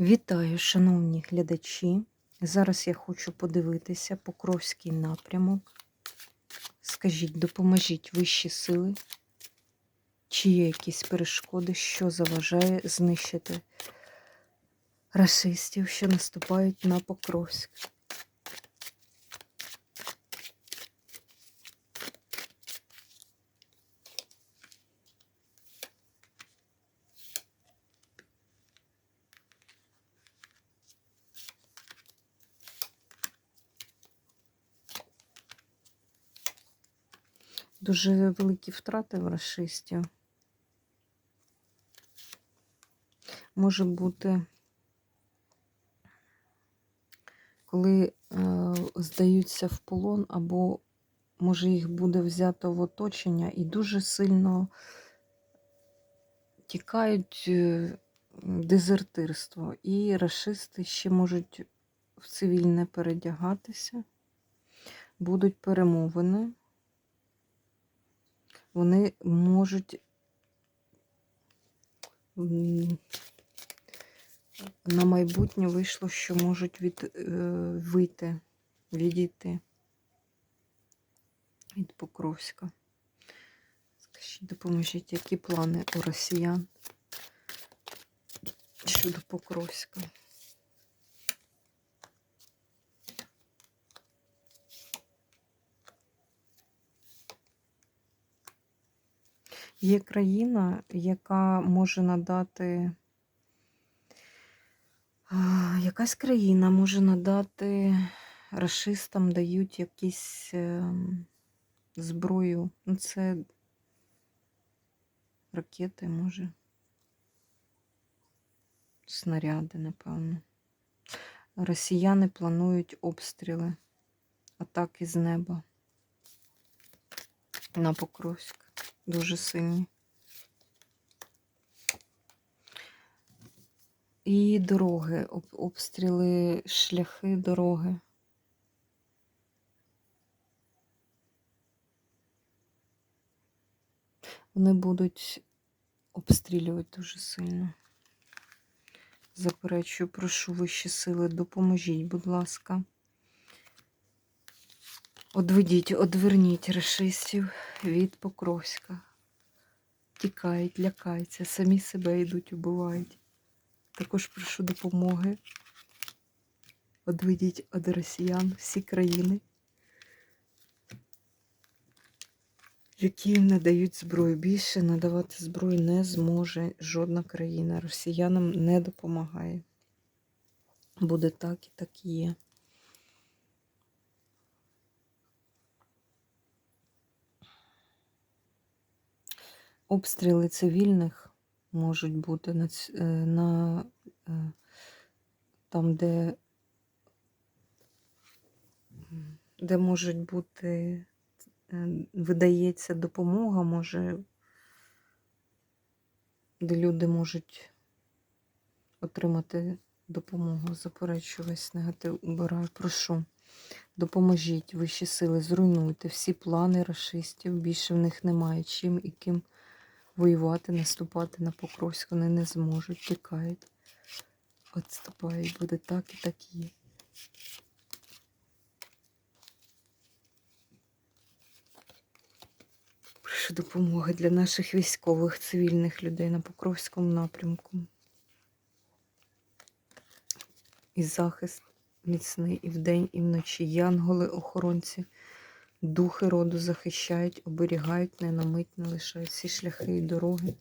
Вітаю, шановні глядачі. Зараз я хочу подивитися Покровський напрямок. Скажіть, допоможіть вищі сили, чи є якісь перешкоди, що заважає знищити расистів, що наступають на Покровськ. Дуже великі втрати в расистів. Може бути, коли е, здаються в полон, або може їх буде взято в оточення і дуже сильно тікають е, дезертирство. І расисти ще можуть в цивільне передягатися, будуть перемовини вони можуть на майбутнє вийшло, що можуть від, е, вийти, відійти від Покровська. Скажіть, допоможіть, які плани у росіян щодо Покровська? Є країна, яка може надати. Якась країна може надати расистам, дають якісь ем, зброю. Ну, це ракети, може. Снаряди, напевно. Росіяни планують обстріли, атаки з неба на Покровськ. Дуже сильні. І дороги, об- обстріли, шляхи, дороги. Вони будуть обстрілювати дуже сильно. Заперечую, прошу вищі сили, допоможіть, будь ласка. Одведіть, одверніть расистів від Покровська. Тікають, лякаються, самі себе йдуть, убивають. Також прошу допомоги. Одведіть від росіян всі країни, які їм надають зброю. Більше надавати зброю не зможе жодна країна. Росіянам не допомагає. Буде так і так є. Обстріли цивільних можуть бути на, е, на е, там, де, де можуть бути, е, видається допомога, може, де люди можуть отримати допомогу. Заперечую весь негатив убираю. Прошу. Допоможіть вищі сили, зруйнуйте всі плани расистів. Більше в них немає чим і ким воювати, наступати на Покровськ. Вони не зможуть, тікають, відступають. Буде так і так є. Прошу допомоги для наших військових, цивільних людей на Покровському напрямку. І захист міцний і вдень, і вночі. Янголи-охоронці, духи роду захищають, оберігають, не на мить не лишають всі шляхи і дороги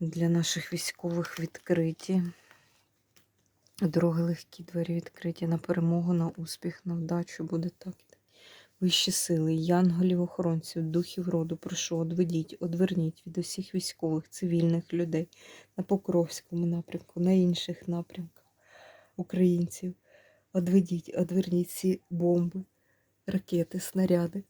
для наших військових відкриті. Дороги легкі, двері відкриті на перемогу, на успіх, на вдачу буде так. Вищі сили, янголів, охоронців, духів роду, прошу, одведіть, одверніть від усіх військових, цивільних людей на Покровському напрямку, на інших напрямках українців. Одведіть, одверніть ці бомби, ракети, снаряди,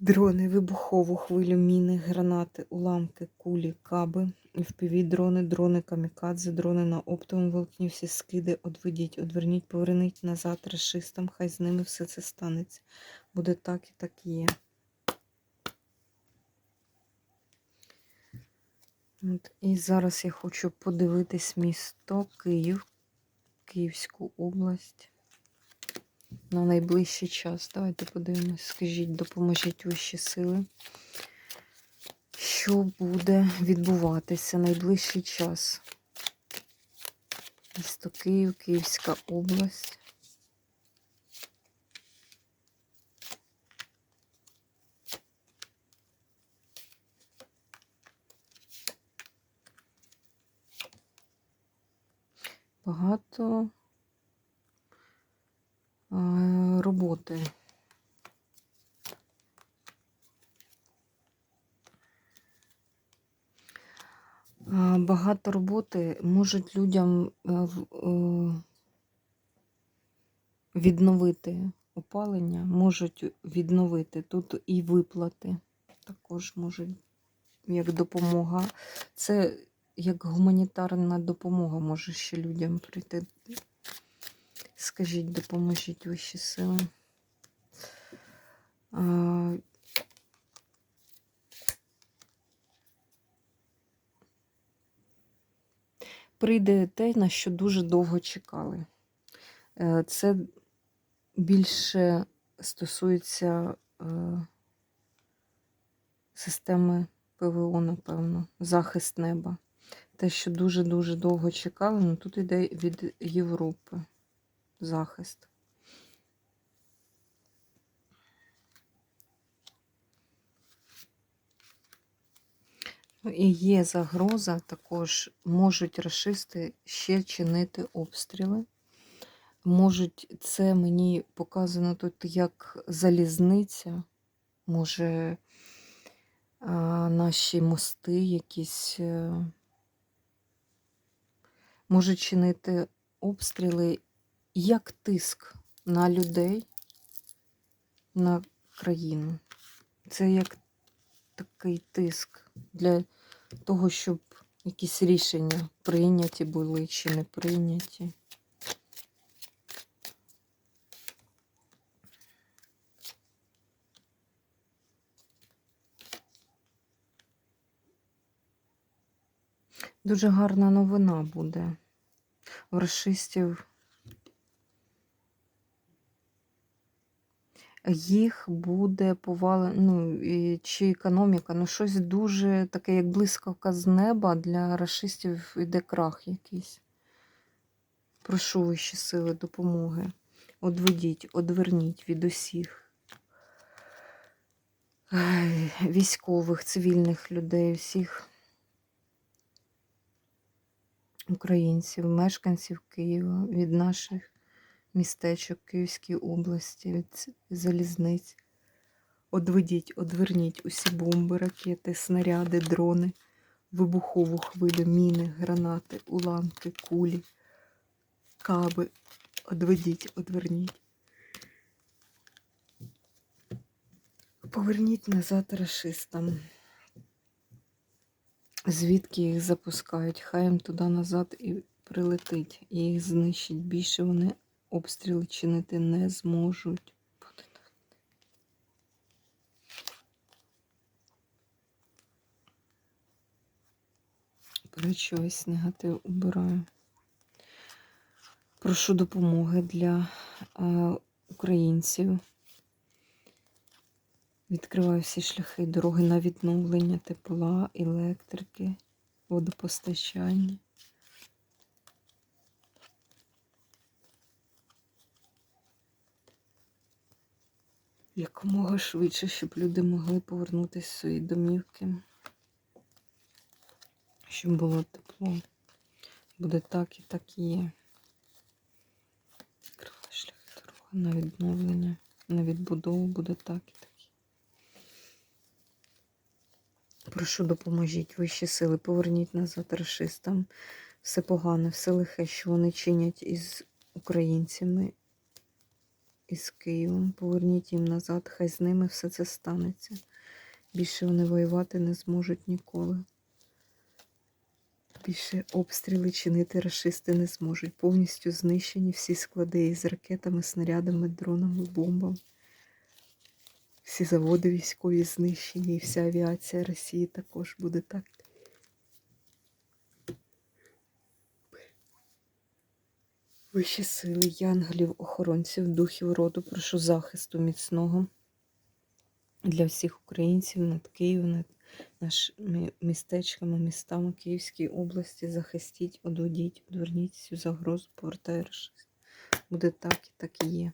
дрони, вибухову хвилю, міни, гранати, уламки, кулі, каби, впівдрони, дрони дрони, камікадзе, дрони на оптовому волокні, всі скиди, одведіть, одверніть, поверніть назад расистам, хай з ними все це станеться. Буде так і так є. От, і зараз я хочу подивитись місто Київ, Київську область. На найближчий час. Давайте подивимось. Скажіть, допоможіть вищі сили. Що буде відбуватися найближчий час? Місто Київ, Київська область. Багато е, роботи. Багато роботи можуть людям е, відновити опалення, можуть відновити тут і виплати також можуть як допомога. Це як гуманітарна допомога може ще людям прийти. Скажіть, допоможіть вищі сили. Прийде те, на що дуже довго чекали. Е, Це більше стосується е, системи ПВО, напевно, захист неба. Те, що дуже-дуже довго чекали, ну тут йде від Європи захист. Ну, І є загроза, також можуть расисти ще чинити обстріли. Можуть, це мені показано тут як залізниця, може наші мости якісь е, можуть чинити обстріли як тиск на людей, на країну. Це як такий тиск для того, щоб якісь рішення прийняті були чи не прийняті. Дуже гарна новина буде. У расистів їх буде повалено, ну, чи економіка, ну щось дуже таке, як блискавка з неба для расистів іде крах якийсь. Прошу вищі сили допомоги. Одведіть, одверніть від усіх військових, цивільних людей, всіх українців, мешканців Києва, від наших містечок Київської області, від залізниць. Одведіть, одверніть усі бомби, ракети, снаряди, дрони, вибухову хвилю, міни, гранати, уламки, кулі, каби. Одведіть, одверніть. Поверніть назад рашистам. Звідки їх запускають? Хай їм туди назад і прилетить. І їх знищить. Більше вони обстріли чинити не зможуть. Про весь негатив убираю. Прошу допомоги для е, українців. Відкриваю всі шляхи дороги на відновлення тепла, електрики, водопостачання. Якомога швидше, щоб люди могли повернутися в свої домівки. Щоб було тепло. Буде так і так і є. Відкриваю шляхи дороги на відновлення, на відбудову буде так і так. Прошу допоможіть вищі сили, поверніть назад расистам все погане, все лихе, що вони чинять із українцями, із Києвом. Поверніть їм назад, хай з ними все це станеться. Більше вони воювати не зможуть ніколи. Більше обстріли чинити расисти не зможуть. Повністю знищені всі склади із ракетами, снарядами, дронами, бомбами. Всі заводи військові знищені, і вся авіація Росії також буде так. Вищі сили, янголів, охоронців, духів роду, прошу захисту міцного для всіх українців над Києвом, над нашими містечками, містами Київської області. Захистіть, одведіть, одверніть цю загрозу, повертає. Буде так і так і є.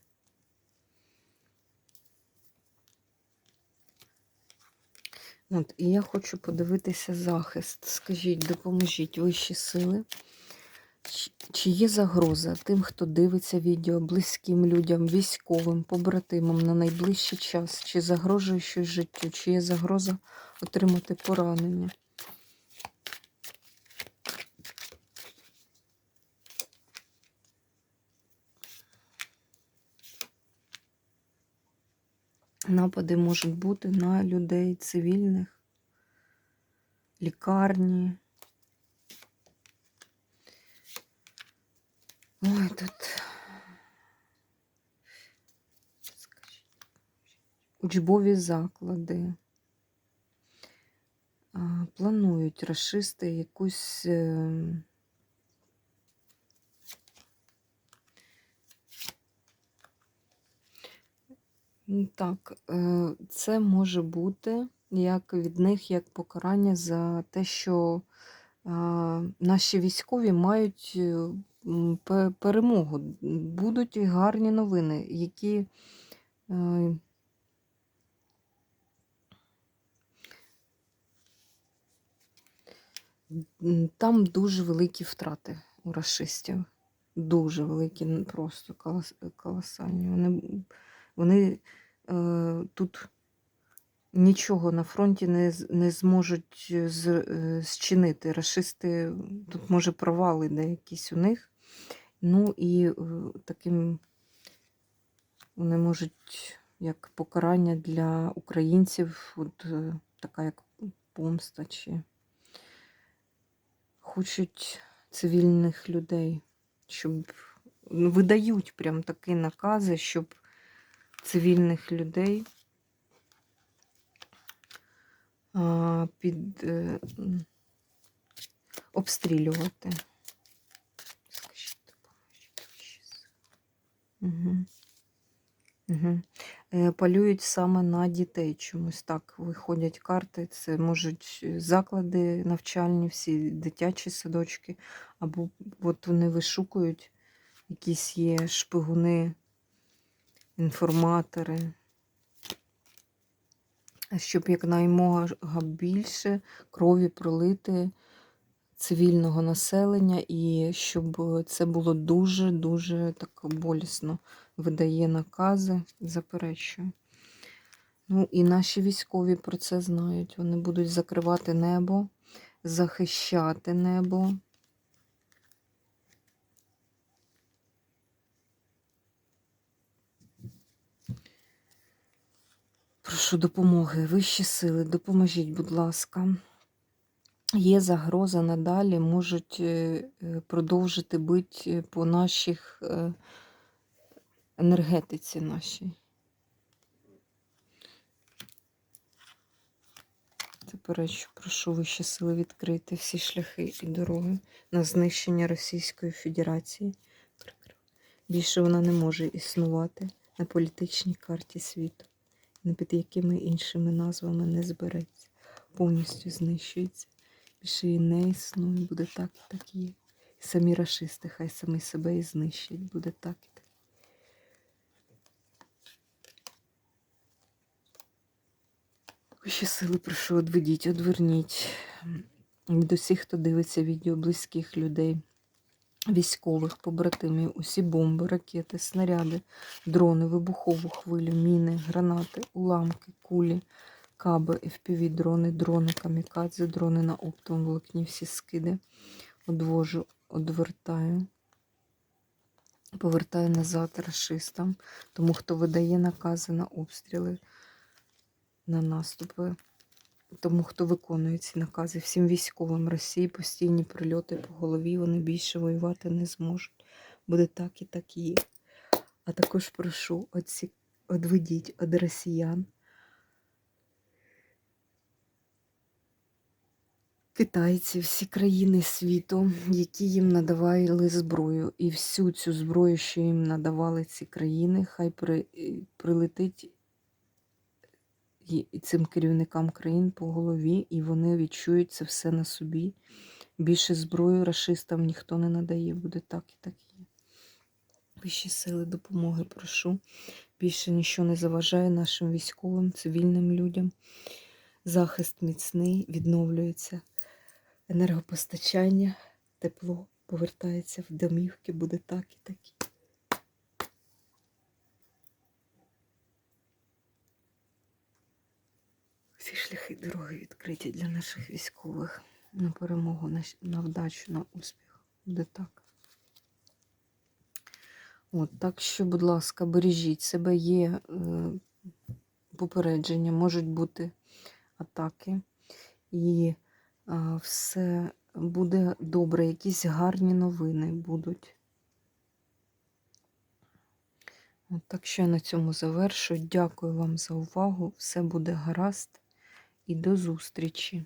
От, і я хочу подивитися захист. Скажіть, допоможіть вищі сили. Чи- є загроза тим, хто дивиться відео, близьким людям, військовим, побратимам на найближчий час? Чи загрожує щось життю? Чи є загроза отримати поранення? Напади можуть бути на людей цивільних, лікарні. Ой, тут. Учбові заклади. Планують расисти якусь. е, Так, е, це може бути як від них як покарання за те, що наші військові мають е, перемогу. Будуть гарні новини, які е, там дуже великі втрати у расистів. Дуже великі, просто колос- колосальні. Вони, вони е, тут нічого на фронті не, не зможуть е, з, е, зчинити. Рашисти, тут може провали де якісь у них. Ну і е, таким вони можуть як покарання для українців, от, така як помста, чи хочуть цивільних людей, щоб ну, видають прям такі накази, щоб цивільних людей а, під е, обстрілювати. Скажіть. Угу. Угу. Полюють саме на дітей чомусь так виходять карти. Це можуть е, заклади навчальні, всі дитячі садочки, або от вони вишукують, якісь є шпигуни, інформатори. Щоб якнаймога більше крові пролити цивільного населення, і щоб це було дуже-дуже так болісно. Видає накази, заперечує. Ну і наші військові про це знають. Вони будуть закривати небо, захищати небо. Прошу допомоги, вищі сили, допоможіть, будь ласка. Є загроза надалі, можуть е, е, продовжити бити по наших е, енергетиці нашій. Заперечу, прошу вищі сили відкрити всі шляхи і дороги на знищення Російської Федерації. Більше вона не може існувати на політичній карті світу, не під якими іншими назвами не збереться, повністю знищується. Більше її не існує, буде так і так є. І самі рашисти, хай самі себе і знищать, буде так і так. Вищі сили, прошу, одведіть, одверніть від усіх, хто дивиться відео близьких людей, військових, побратимів, усі бомби, ракети, снаряди, дрони, вибухову хвилю, міни, гранати, уламки, кулі, каби, FPV, дрони, дрони, камікадзе, дрони на оптовому волокні, всі скиди. Одвожу, одвертаю. Повертаю назад расистам, тому хто видає накази на обстріли, на наступи, тому хто виконує ці накази. Всім військовим Росії постійні прильоти по голові, вони більше воювати не зможуть. Буде так і так і є. А також прошу, отсі... одведіть від росіян китайці, всі країни світу, які їм надавали зброю. І всю цю зброю, що їм надавали ці країни, хай при, прилетить і- цим керівникам країн по голові, і вони відчують це все на собі. Більше зброю расистам ніхто не надає, буде так і так є. Вищі сили допомоги прошу. Більше нічого не заважає нашим військовим, цивільним людям. Захист міцний, відновлюється енергопостачання, тепло повертається в домівки, буде так і так. Шляхи дороги відкриті для наших військових на перемогу, на, вдачу, на успіх. Буде так. От, так що, будь ласка, бережіть себе, є е, попередження, можуть бути атаки. І е, все буде добре, якісь гарні новини будуть. От, так що я на цьому завершую. Дякую вам за увагу. Все буде гаразд і до зустрічі!